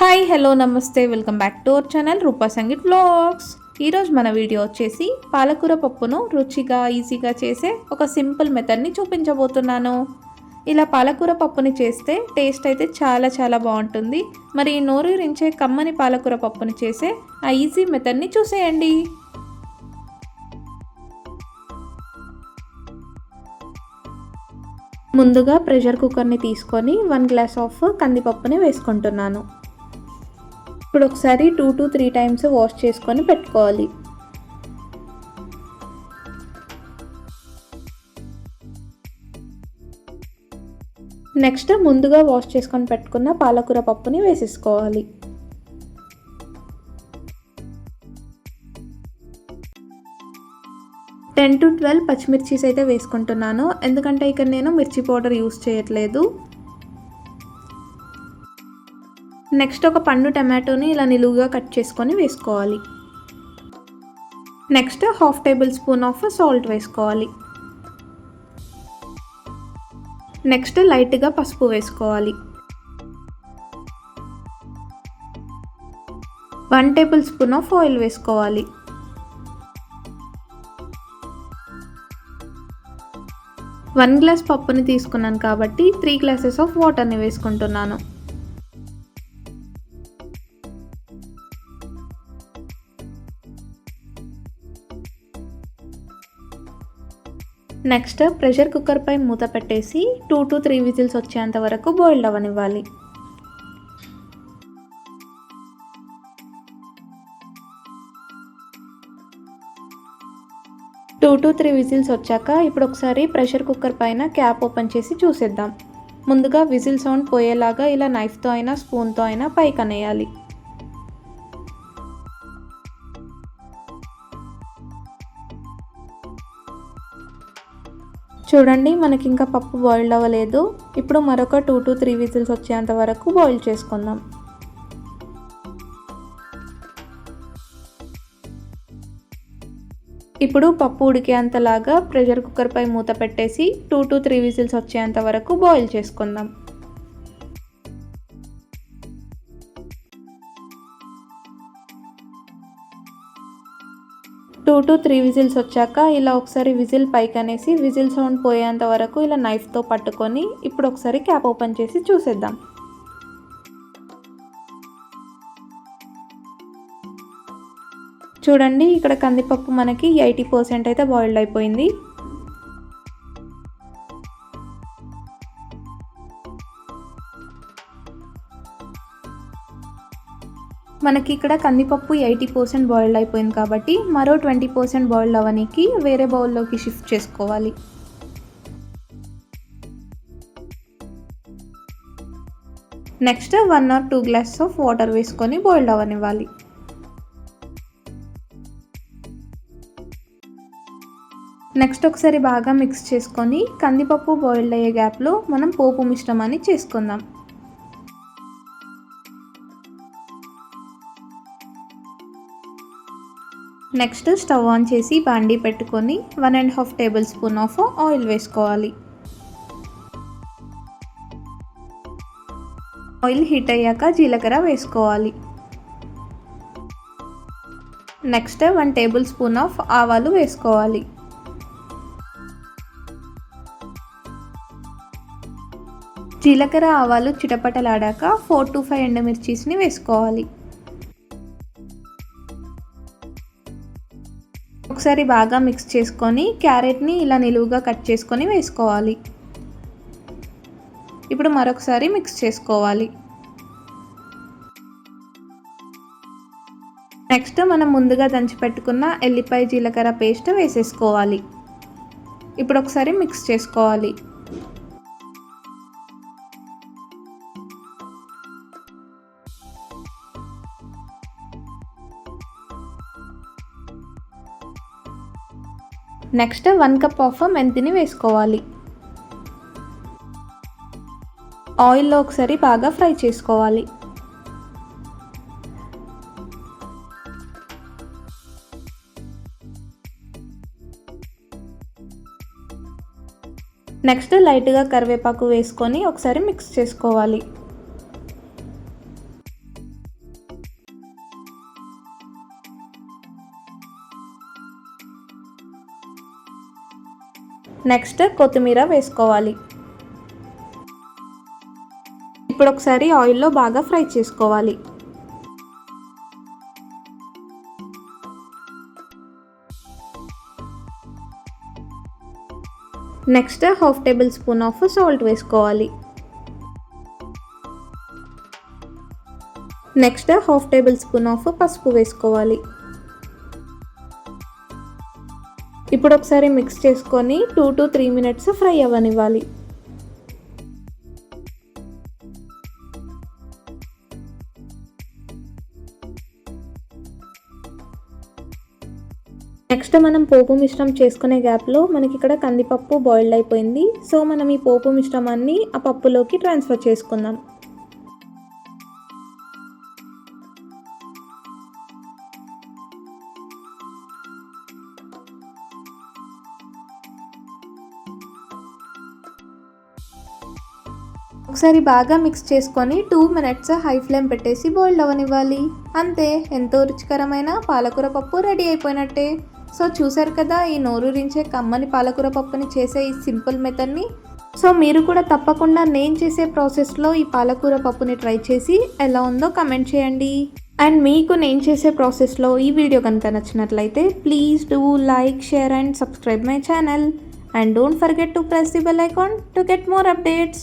Hi hello నమస్తే welcome back to our channel Rupa Sangeet blogs ఈరోజు మన video వచ్చేసి పాలకూర పప్పును రుచిగా ఈజీగా చేసే ఒక సింపుల్ మెథడ్ని చూపించబోతున్నాను. ఇలా పాలకూర పప్పుని చేస్తే టేస్ట్ అయితే చాలా చాలా బాగుంటుంది. మరి నోరూరించే కమ్మని పాలకూర పప్పుని చేసే ఆ ఈజీ మెథడ్ని చూసేయండి. ముందుగా ప్రెషర్ కుక్కర్ని తీసుకొని వన్ గ్లాస్ ఆఫ్ కందిపప్పుని వేసుకుంటున్నాను. ఇప్పుడు ఒకసారి two to three times wash చేసుకొని పెట్టుకోవాలి. నెక్స్ట్ ముందుగా వాష్ చేసుకొని పెట్టుకున్న పాలకూర పప్పుని వేసేసుకోవాలి. టెన్ టు ట్వెల్వ్ పచ్చిమిర్చీస్ అయితే వేసుకుంటున్నాను. ఎందుకంటే ఇక్కడ నేను మిర్చి పౌడర్ యూస్ చేయట్లేదు. నెక్స్ట్ ఒక పండు టమాటోని ఇలా నిలువుగా కట్ చేసుకొని వేసుకోవాలి. Next half tablespoon of salt వేసుకోవాలి. నెక్స్ట్ లైట్గా పసుపు వేసుకోవాలి. One tablespoon of oil వేసుకోవాలి. వన్ గ్లాస్ పప్పుని తీసుకున్నాను కాబట్టి త్రీ గ్లాసెస్ ఆఫ్ వాటర్ని వేసుకుంటున్నాను. నెక్స్ట్ ప్రెషర్ కుక్కర్ పై మూత పెట్టేసి టూ టు త్రీ విజిల్స్ వచ్చేంత వరకు బాయిల్డ్ అవ్వనివ్వాలి. టూ టు త్రీ విజిల్స్ వచ్చాక ఇప్పుడు ఒకసారి ప్రెషర్ కుక్కర్ పైన క్యాప్ ఓపెన్ చేసి చూసేద్దాం. ముందుగా విజిల్ సౌండ్ పోయేలాగా ఇలా నైఫ్తో అయినా స్పూన్తో అయినా పైకి అనేయాలి. చూడండి మనకి ఇంకా పప్పు బాయిల్డ్ అవ్వలేదు. ఇప్పుడు మరొక టూ టు త్రీ విజిల్స్ వచ్చేంత వరకు బాయిల్ చేసుకుందాం. ఇప్పుడు పప్పు ఉడికేంతలాగా ప్రెషర్ కుక్కర్పై మూత పెట్టేసి టూ టు త్రీ విజిల్స్ వచ్చేంత వరకు బాయిల్ చేసుకుందాం. టూ టు త్రీ విజిల్స్ వచ్చాక ఇలా ఒకసారి విజిల్ పైకి అనేసి విజిల్ సౌండ్ పోయేంత వరకు ఇలా నైఫ్తో పట్టుకొని ఇప్పుడు ఒకసారి క్యాప్ ఓపెన్ చేసి చూసేద్దాం. చూడండి ఇక్కడ కందిపప్పు మనకి ఎయిటీ పర్సెంట్ అయితే బాయిల్డ్ అయిపోయింది. మనకి ఇక్కడ కందిపప్పు ఎయిటీ పర్సెంట్ బాయిల్డ్ అయిపోయింది కాబట్టి మరో ట్వంటీ పర్సెంట్ బాయిల్డ్ అవనికి వేరే బౌల్లోకి షిఫ్ట్ చేసుకోవాలి. Next one or two glass of water వేసుకొని బాయిల్డ్ అవనివ్వాలి నెక్స్ట్ ఒకసారి బాగా మిక్స్ చేసుకొని కందిపప్పు బాయిల్డ్ అయ్యే గ్యాప్లో మనం పోపు మిశ్రమాన్ని చేసుకుందాం. నెక్స్ట్ స్టవ్ ఆన్ చేసి బాండీ పెట్టుకొని one and half tablespoon of oil వేసుకోవాలి. ఆయిల్ హీట్ అయ్యాక జీలకర్ర వేసుకోవాలి. Next one tablespoon of ఆవాలు వేసుకోవాలి. జీలకర్ర ఆవాలు చిటపటలాడాక ఫోర్ టు ఫైవ్ ఎండుమిర్చీస్ని వేసుకోవాలి. ఒకసారి బాగా మిక్స్ చేసుకొని క్యారెట్ని ఇలా నిలువుగా కట్ చేసుకొని వేసుకోవాలి. ఇప్పుడు మరొకసారి మిక్స్ చేసుకోవాలి. నెక్స్ట్ మనం ముందుగా దంచి పెట్టుకున్న ఎల్లిపాయ జీలకర్ర పేస్ట్ వేసేసుకోవాలి. ఇప్పుడు ఒకసారి మిక్స్ చేసుకోవాలి. నెక్స్ట్ వన్ కప్ ఆఫ్ మెంతిని వేసుకోవాలి. ఆయిల్లో ఒకసారి బాగా ఫ్రై చేసుకోవాలి. నెక్స్ట్ లైట్గా కరివేపాకు వేసుకొని ఒకసారి మిక్స్ చేసుకోవాలి. నెక్స్ట్ కొత్తిమీర వేసుకోవాలి. ఇప్పుడు ఒకసారి ఆయిల్లో బాగా ఫ్రై చేసుకోవాలి. Next half tablespoon of salt వేసుకోవాలి. Next half tablespoon of పసుపు వేసుకోవాలి. ఇప్పుడు ఒకసారి మిక్స్ చేసుకొని two to three minutes fry అవ్వనివ్వాలి. Next మనం పోపు మిశ్రమం చేసుకునే గ్యాప్లో మనకి ఇక్కడ కందిపప్పు బాయిల్డ్ అయిపోయింది. సో మనం ఈ పోపు మిశ్రమాన్ని ఆ పప్పులోకి ట్రాన్స్ఫర్ చేసుకుందాం. ఒకసారి బాగా మిక్స్ చేసుకొని టూ మినిట్స్ హై ఫ్లేమ్ పెట్టేసి బాయిల్డ్ అవ్వనివ్వాలి అంతే ఎంతో రుచికరమైన పాలకూర పప్పు రెడీ అయిపోయినట్టే. సో చూసారు కదా ఈ నోరూరించే కమ్మని పాలకూర పప్పుని చేసే ఈ సింపుల్ మెథడ్ని సో మీరు కూడా తప్పకుండా నేను చేసే ప్రాసెస్లో ఈ పాలకూర పప్పుని ట్రై చేసి ఎలా ఉందో కమెంట్ చేయండి. అండ్ మీకు నేను చేసే ప్రాసెస్లో ఈ వీడియో కనుక నచ్చినట్లయితే please do like share and subscribe my channel and don't forget to press the bell icon to get more updates